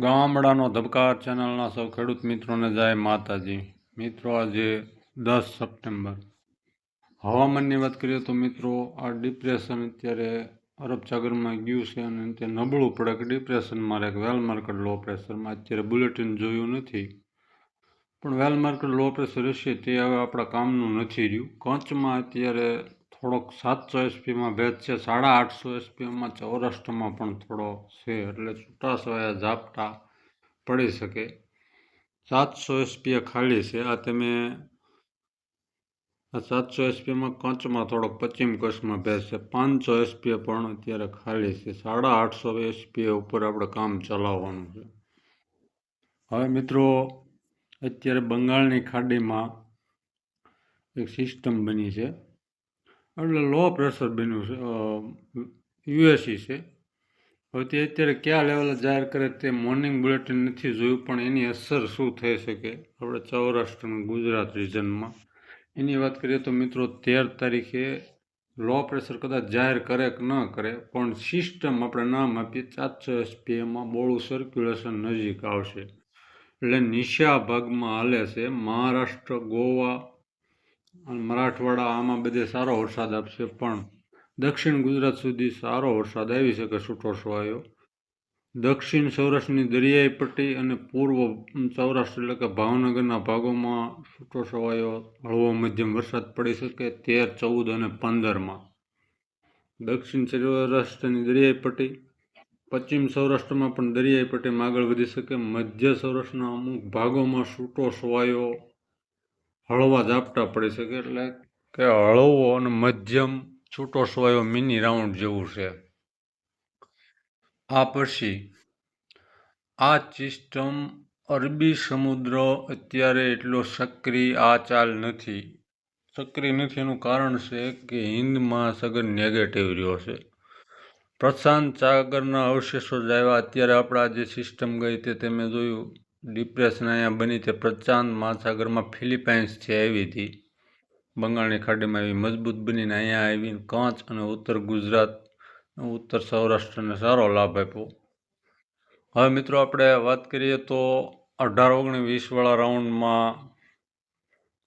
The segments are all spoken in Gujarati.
ગામડાનો ધબકાર ચેનલના સૌ ખેડૂત મિત્રોને જાય માતાજી. મિત્રો, આજે દસ સપ્ટેમ્બર. હવામાનની વાત કરીએ તો મિત્રો, આ ડિપ્રેશન અત્યારે અરબ સાગરમાં ગયું છે અને તે નબળું પડે. કે ડિપ્રેશનમાં રહે વેલ માર્કેટ લો પ્રેશરમાં અત્યારે બુલેટિન જોયું નથી. પણ વેલ માર્કેટ લો પ્રેશર હશે તે હવે આપણા કામનું નથી રહ્યું. કચ્છમાં અત્યારે થોડોક સાતસો એસપીમાં ભેદ છે, સાડા આઠસો એસપીમાં સૌરાષ્ટ્રમાં પણ થોડો છે, એટલે છૂટાછવાયા ઝાપટા પડી શકે. સાતસો એસપીએ ખાલી છે, આ તમે આ સાતસો એસપીમાં કચ્છમાં થોડોક પશ્ચિમ કચ્છમાં ભેદ છે, પાંચસો એસપીએ પણ અત્યારે ખાલી છે, સાડા આઠસો એસપીએ ઉપર આપણે કામ ચલાવવાનું છે. હવે મિત્રો, અત્યારે બંગાળની ખાડીમાં એક સિસ્ટમ બની છે. એટલે લો પ્રેશર બન્યું છે યુએસી છે. હવે તે અત્યારે કયા લેવલે જાહેર કરે તે મોર્નિંગ બુલેટિન નથી જોયું, પણ એની અસર શું થઈ શકે આપણે સૌરાષ્ટ્ર ગુજરાત રિજનમાં એની વાત કરીએ તો મિત્રો તેર તારીખે લો પ્રેશર કદાચ જાહેર કરે કે ન કરે, પણ સિસ્ટમ આપણે નામ આપીએ ચારસો એસપીએમાં બોળું સર્ક્યુલેશન નજીક આવશે. એટલે નિશા ભાગમાં હાલે છે, મહારાષ્ટ્ર, ગોવા અને મરાઠવાડા આમાં બધે સારો વરસાદ આપશે, પણ દક્ષિણ ગુજરાત સુધી સારો વરસાદ આવી શકે છૂટો છવાયો. દક્ષિણ સૌરાષ્ટ્રની દરિયાઈ પટ્ટી અને પૂર્વ સૌરાષ્ટ્ર એટલે કે ભાવનગરના ભાગોમાં છૂટો છવાયો. હળવો મધ્યમ વરસાદ પડી શકે તેર, ચૌદ અને પંદરમાં. દક્ષિણ સૌરાષ્ટ્રની દરિયાઈ પટ્ટી, પશ્ચિમ સૌરાષ્ટ્રમાં પણ દરિયાઈ પટ્ટીમાં આગળ વધી શકે. મધ્ય સૌરાષ્ટ્રના અમુક ભાગોમાં છૂટો છવાયો. હળવા ઝાપટા પડી શકે એટલે કે હળવો અને મધ્યમ છૂટો સોયો મિની રાઉન્ડ જેવું છે. આ પછી આ સિસ્ટમ અરબી સમુદ્ર અત્યારે એટલો સક્રિય આ ચાલ નથી. સક્રિય નથી એનું કારણ છે કે હિન્દ મહાસાગર નેગેટિવ રહ્યો છે. પ્રશાંત સાગરના અવશેષો જ આવ્યા અત્યારે આપણા જે સિસ્ટમ ગઈ તે તમે જોયું. ડિપ્રેશન અહીંયા બની તે પ્રશાંત મહાસાગરમાં ફિલિપાઇન્સથી આવી હતી. બંગાળની ખાડીમાં એવી મજબૂત બનીને અહીંયા આવીને કચ્છ અને ઉત્તર ગુજરાત ઉત્તર સૌરાષ્ટ્રને સારો લાભ આપ્યો. હવે મિત્રો આપણે વાત કરીએ તો અઢાર ઓગણીસ વીસવાળા રાઉન્ડમાં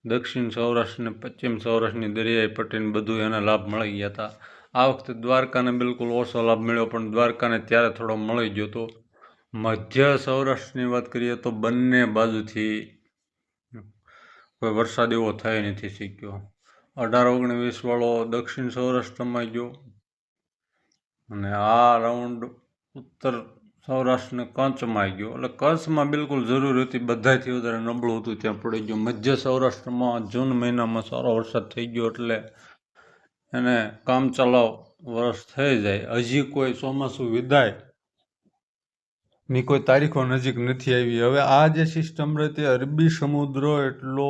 દક્ષિણ સૌરાષ્ટ્ર અને પશ્ચિમ સૌરાષ્ટ્રની દરિયાઈ પટ્ટીને બધું એને લાભ મળી ગયા હતા. આ વખતે દ્વારકાને બિલકુલ ઓછો લાભ મળ્યો, પણ દ્વારકાને ત્યારે થોડો મળી ગયો હતો. મધ્ય સૌરાષ્ટ્રની વાત કરીએ તો બંને બાજુથી કોઈ વરસાદ એવો થઈ નથી શીખ્યો અઢાર ઓગણીસ વાળો દક્ષિણ સૌરાષ્ટ્રમાં ગયો. અને આ રાઉન્ડ ઉત્તર સૌરાષ્ટ્રને કચ્છમાં ગયો. એટલે કચ્છમાં બિલકુલ જરૂર હતી બધાથી વધારે નબળું હતું, ત્યાં પડી ગયું. મધ્ય સૌરાષ્ટ્રમાં જૂન મહિનામાં સારો વરસાદ થઈ ગયો એટલે એને કામ ચલાવ વરસ થઈ જાય. હજી કોઈ ચોમાસું વિદાય ની કોઈ તારીખો નજીક નથી આવી. હવે આ જે સિસ્ટમ રહે તે અરબી સમુદ્ર એટલો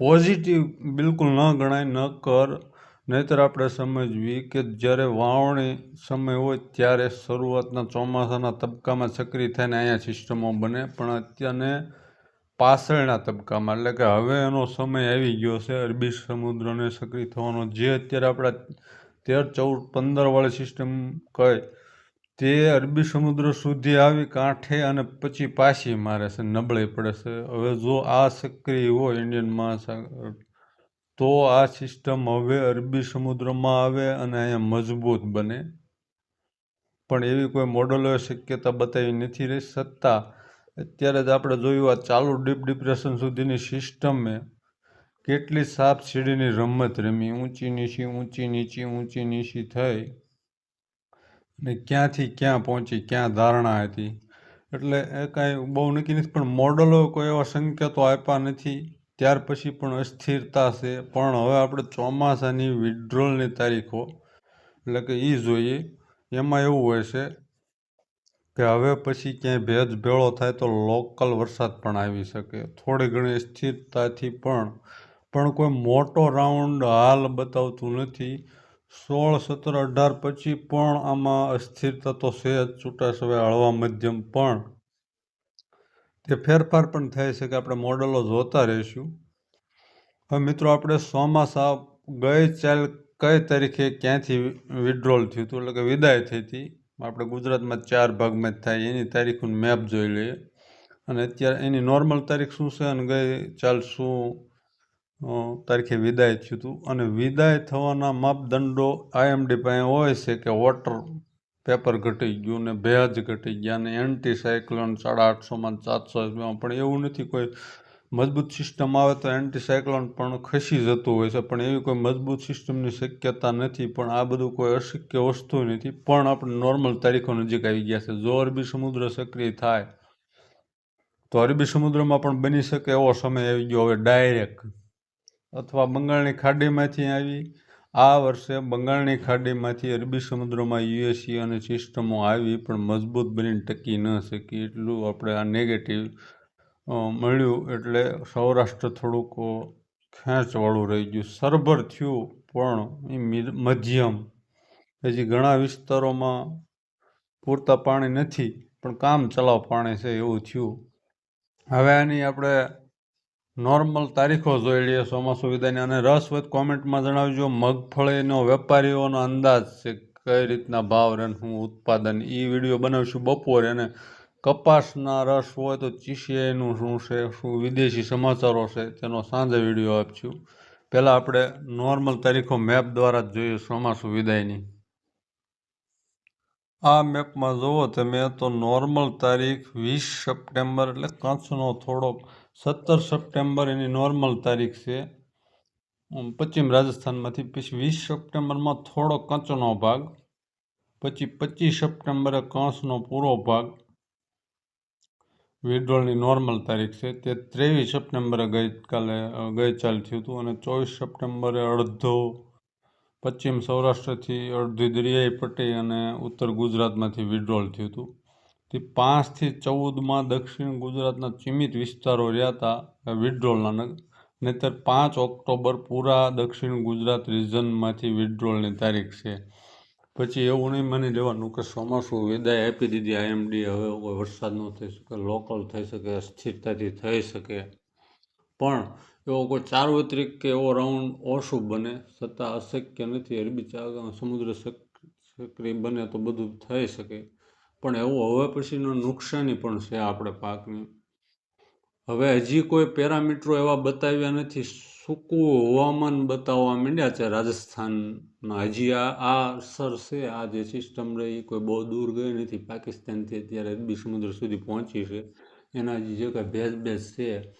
પોઝિટિવ બિલકુલ ન ગણાય, ન કર. નહીતર આપણે સમજવી કે જ્યારે વાવણી સમય હોય ત્યારે શરૂઆતના ચોમાસાના તબક્કામાં સક્રિય થઈને અહીંયા સિસ્ટમો બને. પણ અત્યારે પાછળના તબક્કામાં, એટલે કે હવે એનો સમય આવી ગયો છે અરબી સમુદ્રને સક્રિય થવાનો. જે અત્યારે આપણા તેર ચૌદ પંદરવાળી સિસ્ટમ કહે તે અરબી સમુદ્ર સુધી આવી કાંઠે અને પછી પાછી મારે છે, નબળી પડે છે. હવે જો આ સક્રિય હોય ઇન્ડિયન મહાસાગર, તો આ સિસ્ટમ હવે અરબી સમુદ્રમાં આવે અને અહીંયા મજબૂત બને. પણ એવી કોઈ મોડલો શક્યતા બતાવી નથી રહી સત્તા. અત્યારે જ આપણે જોયું આ ચાલુ ડીપ ડિપ્રેશન સુધીની સિસ્ટમે કેટલી સાપ સીડીની રમત રમી. ઊંચી નીચી ઊંચી નીચી ઊંચી નીચી થઈ. ને ક્યાંથી ક્યાં પહોંચી, ક્યાં ધારણા હતી? એટલે એ કાંઈ બહુ નક્કી નથી, પણ મોડલો કોઈ એવા સંકેતો આપ્યા નથી. ત્યાર પછી પણ અસ્થિરતા છે. પણ હવે આપણે ચોમાસાની વિડ્રોલની તારીખો, એટલે કે એ જોઈએ, એમાં એવું હોય છે કે હવે પછી ક્યાંય ભેજ ભેળો થાય તો લોકલ વરસાદ પણ આવી શકે. થોડી ઘણી સ્થિરતાથી પણ પણ કોઈ મોટો રાઉન્ડ હાલ બતાવતું નથી. સોળ, સત્તર, અઢાર પછી પણ આમાં અસ્થિરતા તો છે જ છૂટાછવાયા હળવા મધ્યમ પણ તે ફેરફાર પણ થઈ શકે આપણે મોડલો જોતા રહીશું. હવે મિત્રો, આપણે ચોમાસા ગઈ ચાલ કઈ તારીખે ક્યાંથી વિડ્રોલ થયું હતું? એટલે કે વિદાય થઈ હતી. આપણે ગુજરાતમાં ચાર ભાગમાં થાય. એની તારીખનું મેપ જોઈ લઈએ. અને અત્યારે એની નોર્મલ તારીખ શું છે? અને ગઈ ચાલ શું તારીખે વિદાય થયું હતું અને વિદાય થવાના માપદંડો આઈએમડી પાસે હોય છે કે વોટર પેપર ઘટી ગયું ને ભેજ ઘટી ગયા ને એન્ટી સાયક્લોન સાડા આઠસોમાં સાતસો પણ એવું નથી કોઈ મજબૂત સિસ્ટમ આવે તો એન્ટી સાયક્લોન પણ ખસી જતું હોય છે. પણ એવી કોઈ મજબૂત સિસ્ટમની શક્યતા નથી. પણ આ બધું કોઈ અશક્ય વસ્તુ નથી. પણ આપણે નોર્મલ તારીખો નજીક આવી ગયા છે. જો અરબી સમુદ્ર સક્રિય થાય તો અરબી સમુદ્રમાં પણ બની શકે એવો સમય આવી ગયો. હવે ડાયરેક્ટ અથવા બંગાળની ખાડીમાંથી આવી, આ વર્ષે બંગાળની ખાડીમાંથી અરબી સમુદ્રમાં યુએસી અને સિસ્ટમો આવી પણ મજબૂત બનીને ટકી ન શકી. એટલું આપણે આ નેગેટિવ મળ્યું એટલે સૌરાષ્ટ્ર થોડુંક ખેંચવાળું રહી ગયું. સરભર થયું પણ એ મધ્યમ. હજી ઘણા વિસ્તારોમાં પૂરતા પાણી નથી, પણ કામ ચલાવ પાણી છે એવું થયું. હવે આની આપણે નોર્મલ તારીખો જોઈ લઈએ ચોમાસું વિદાયની અને રસ હોય કોમેન્ટમાં જણાવજો. મગફળીનો વેપારીઓનો અંદાજ છે કઈ રીતના ભાવ રહે હું ઉત્પાદન. એ વીડિયો બનાવીશું બપોરે અને કપાસના રસ હોય તો ચીસીઆઈનું શું છે, શું વિદેશી સમાચારો છે તેનો સાંજે વીડિયો આપશું. પહેલાં આપણે નોર્મલ તારીખો મેપ દ્વારા જ જોઈએ ચોમાસું વિદાયની આ મેપમાં જુઓ તમે, તો નોર્મલ તારીખ વીસ સપ્ટેમ્બર એટલે કચ્છનો થોડોક સત્તર સપ્ટેમ્બર એની નોર્મલ તારીખ છે. પશ્ચિમ રાજસ્થાનમાંથી પછી વીસ સપ્ટેમ્બરમાં થોડો કચ્છનો ભાગ, પછી પચીસ સપ્ટેમ્બરે કચ્છનો પૂરો ભાગ વિડ્રોલની નોર્મલ તારીખ છે. તે ત્રેવીસ સપ્ટેમ્બરે ગઈકાલે ગઈચાલ થયું હતું અને ચોવીસ સપ્ટેમ્બરે અડધો, પશ્ચિમ સૌરાષ્ટ્રથી અડધી દરિયાઈ પટ્ટી અને ઉત્તર ગુજરાતમાંથી વિડ્રોલ થયું હતું. તે પાંચથી ચૌદમાં દક્ષિણ ગુજરાતના ચીમિત વિસ્તારો રહ્યા હતા વિડ્રોલના નહીતર પાંચ ઓક્ટોબર પૂરા દક્ષિણ ગુજરાત રિજનમાંથી વિડ્રોલની તારીખ છે. પછી એવું નહીં માની લેવાનું કે ચોમાસું વિદાય આપી દીધી આઈએમડી હવે કોઈ વરસાદ ન થઈ શકે, લોકલ થઈ શકે, અસ્થિરતાથી થઈ શકે. પણ એવો કોઈ ચાર્વત્રિક કે એવો રાઉન્ડ ઓછું બને છતાં અશક્ય નથી. અરબી ચા- સમુદ્ર સક્રિય બને તો બધું થઈ શકે. પણ એવું હવે પછીનું નુકસાની પણ છે આપણે પાકની. હવે હજી કોઈ પેરામીટરો એવા બતાવ્યા નથી. સૂકું હવામાન બતાવવા માંડ્યા છે રાજસ્થાનમાં. હજી આ આ અસર છે, આ જે સિસ્ટમ રહી કોઈ બહુ દૂર ગઈ નથી. પાકિસ્તાનથી અત્યારે અરબી સમુદ્ર સુધી પહોંચી છે. એના હજી જે કાંઈ ભેજ છે.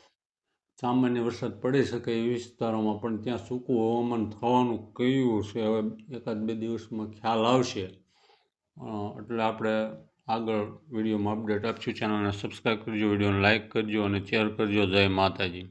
સામાન્ય વરસાદ પડી શકે એ વિસ્તારોમાં, પણ ત્યાં સૂકું હવામાન થવાનું કયું છે. હવે એકાદ બે દિવસમાં ખ્યાલ આવશે. એટલે આપણે આગળ વિડીયોમાં અપડેટ આપશું. ચેનલને સબસ્ક્રાઈબ કરજો, વિડીયોને લાઇક કરજો અને શેર કરજો. જય માતાજી.